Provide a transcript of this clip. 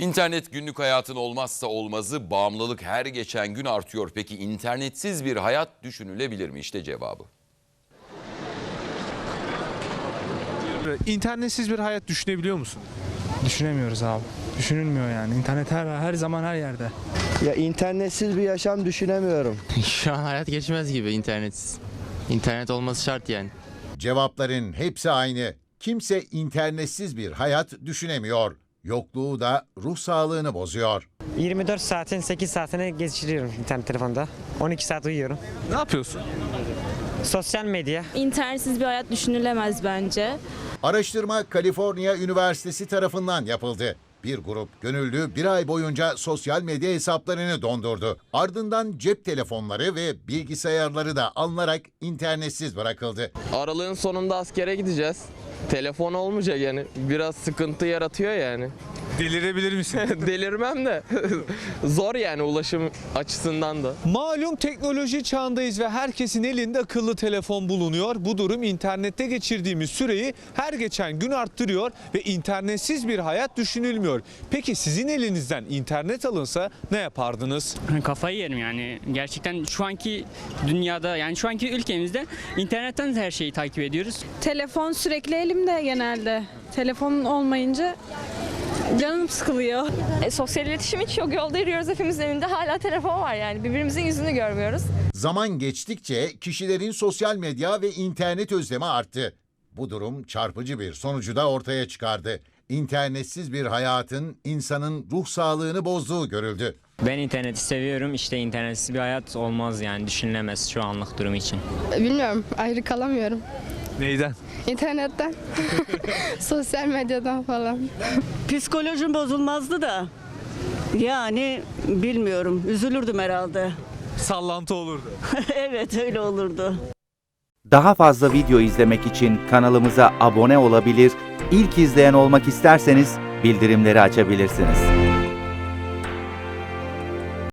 İnternet günlük hayatın olmazsa olmazı bağımlılık her geçen gün artıyor. Peki internetsiz bir hayat düşünülebilir mi? İşte cevabı. İnternetsiz bir hayat düşünebiliyor musun? Düşünemiyoruz abi. Düşünülmüyor yani. İnternet her, her zaman her yerde. Ya internetsiz bir yaşam düşünemiyorum. Şu an hayat geçmez gibi internetsiz. İnternet olması şart yani. Cevapların hepsi aynı. Kimse internetsiz bir hayat düşünemiyor. Yokluğu da ruh sağlığını bozuyor. 24 saatin 8 saatini geçiriyorum internet telefonda. 12 saat uyuyorum. Ne yapıyorsun? Sosyal medya. İnternetsiz bir hayat düşünülemez bence. Araştırma Kaliforniya Üniversitesi tarafından yapıldı. Bir grup gönüllü bir ay boyunca sosyal medya hesaplarını dondurdu. Ardından cep telefonları ve bilgisayarları da alınarak internetsiz bırakıldı. Aralığın sonunda askere gideceğiz. Telefon olmayacak yani. Biraz sıkıntı yaratıyor yani. Delirebilir misin? Delirmem de. Zor yani ulaşım açısından da. Malum teknoloji çağındayız ve herkesin elinde akıllı telefon bulunuyor. Bu durum internette geçirdiğimiz süreyi her geçen gün arttırıyor ve internetsiz bir hayat düşünülmüyor. Peki sizin elinizden internet alınsa ne yapardınız? Kafayı yerim yani. Gerçekten şu anki dünyada yani şu anki ülkemizde internetten her şeyi takip ediyoruz. Telefon sürekli elimde genelde. Telefonun olmayınca canım sıkılıyor. E, sosyal iletişim hiç yok. Yolda yürüyoruz hepimizin elinde hala telefon var yani. Birbirimizin yüzünü görmüyoruz. Zaman geçtikçe kişilerin sosyal medya ve internet özlemi arttı. Bu durum çarpıcı bir sonucu da ortaya çıkardı. İnternetsiz bir hayatın insanın ruh sağlığını bozduğu görüldü. Ben interneti seviyorum. İşte internetsiz bir hayat olmaz yani düşünülemez şu anlık durum için. Bilmiyorum. Ayrı kalamıyorum. Neyden? İnternetten. Sosyal medyadan falan. Psikolojim bozulmazdı da. Yani bilmiyorum. Üzülürdüm herhalde. Sallantı olurdu. evet öyle olurdu. Daha fazla video izlemek için kanalımıza abone olabilir, ilk izleyen olmak isterseniz bildirimleri açabilirsiniz.